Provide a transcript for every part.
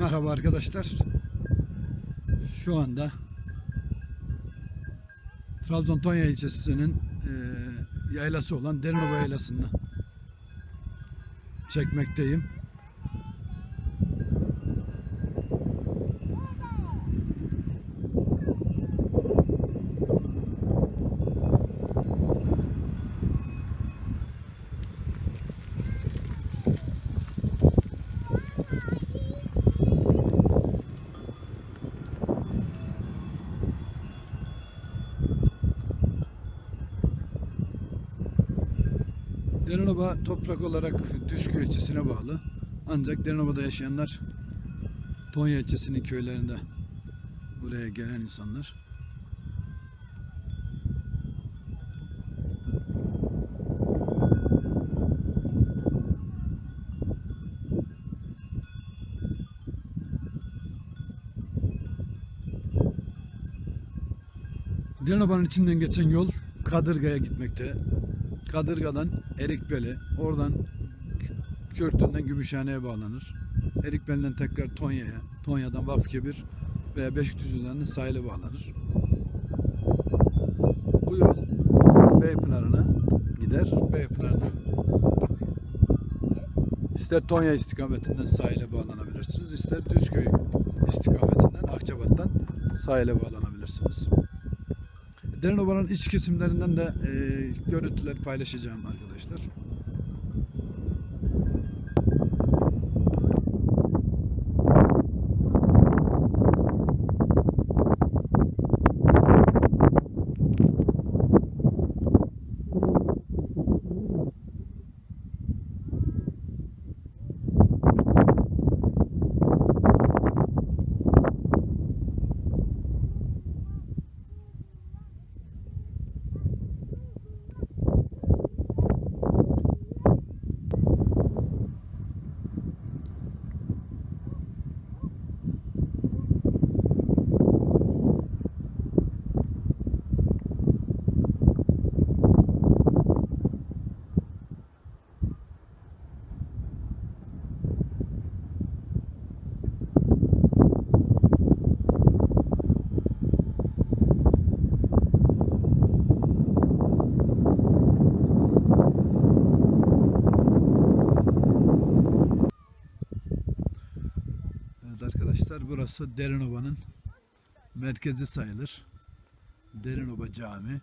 Merhaba arkadaşlar. Şu anda Trabzon Tonya ilçesinin e, yaylası olan Derinova yaylasını çekmekteyim. Derinova toprak olarak Düzköy ilçesine bağlı. Ancak Derinova'da yaşayanlar Tonya ilçesinin köylerinde buraya gelen insanlar. Derinova'nın içinden geçen yol Kadırga'ya gitmekte. Kadırga'dan Erikbeli, oradan Kürtünden Gümüşhane'ye bağlanır. Erikbeli'den tekrar Tonya'ya, Tonya'dan Vafkebir veya Beşikdüzü'den de sahile bağlanır. Bu yol Beypınarı'na gider. Beypınarı'na ister Tonya istikametinden sahile bağlanabilirsiniz, ister Düzköy istikametinden Akçabat'tan sahile bağlanabilirsiniz. Derinova'nın iç kesimlerinden de e, görüntüler paylaşacağım arkadaşlar. Evet arkadaşlar burası Derinova'nın merkezi sayılır. Derinova Cami.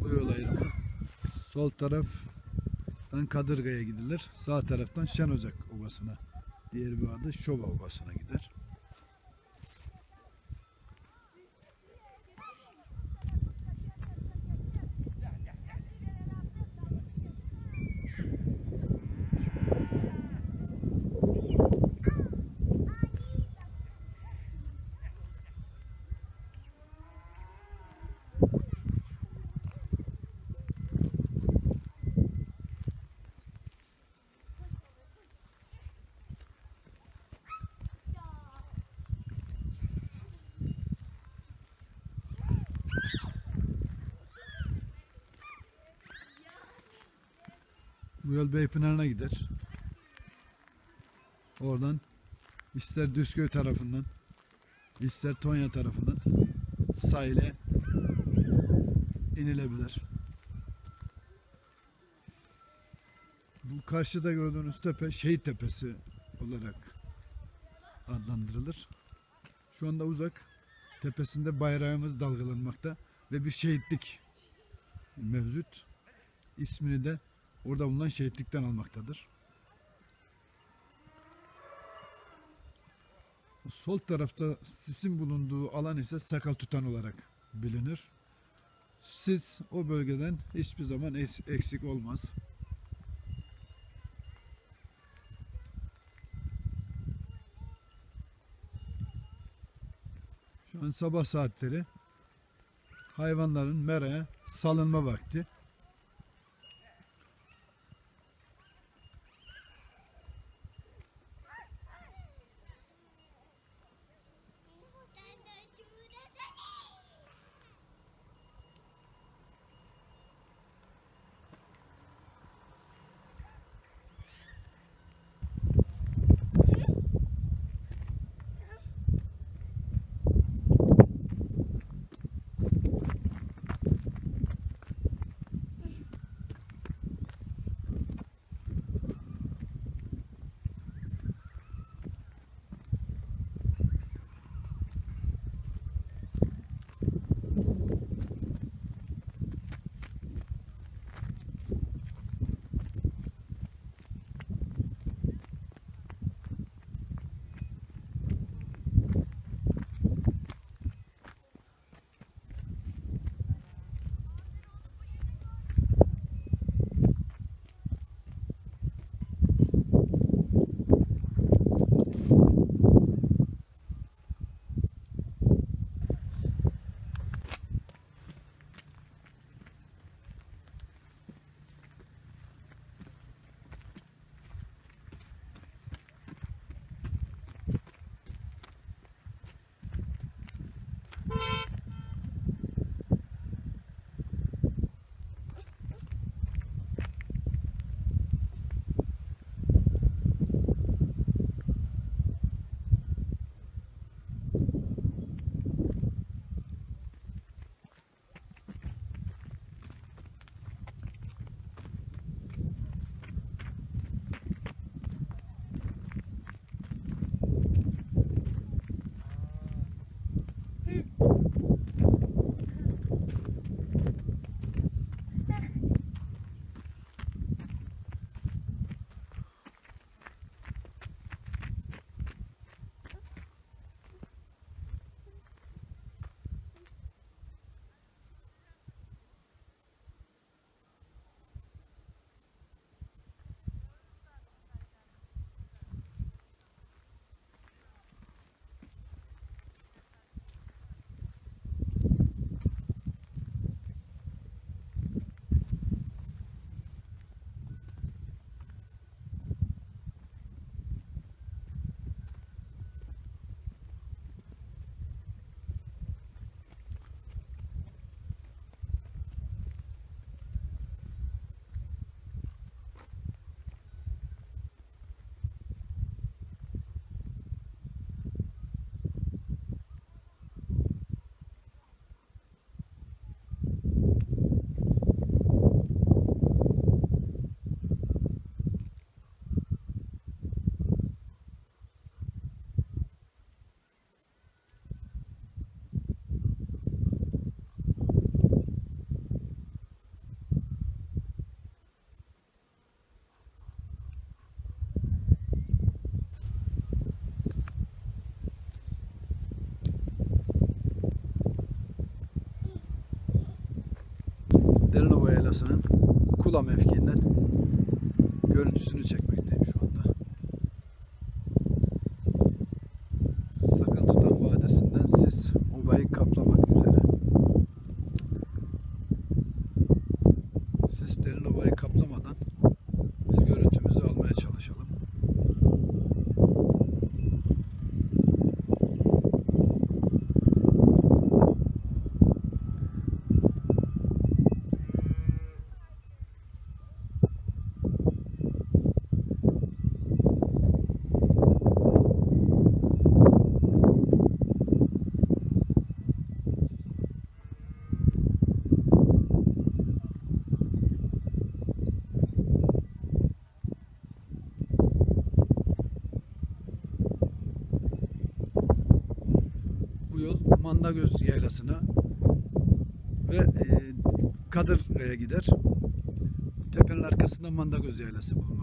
Bu yol ayrımı. Sol taraftan Kadırga'ya gidilir. Sağ taraftan Şenocak Ovası'na. Diğer bir adı Şova Ovası'na gider. Bu yol Beypınarı'na gider. Oradan ister Düzköy tarafından ister Tonya tarafından sahile inilebilir. Bu karşıda gördüğünüz tepe Şehit Tepesi olarak adlandırılır. Şu anda uzak tepesinde bayrağımız dalgalanmakta ve bir şehitlik mevcut. İsmini de orada bulunan şehitlikten almaktadır. Sol tarafta sisin bulunduğu alan ise sakal tutan olarak bilinir. Sis o bölgeden hiçbir zaman eksik olmaz. Şu an sabah saatleri hayvanların meraya salınma vakti. Kula mevkiinden görüntüsünü çekmekteyim Mandagöz Yaylası'na ve e, Kadırga'ya gider. Tepenin arkasında Mandagöz Yaylası bulunmaktadır.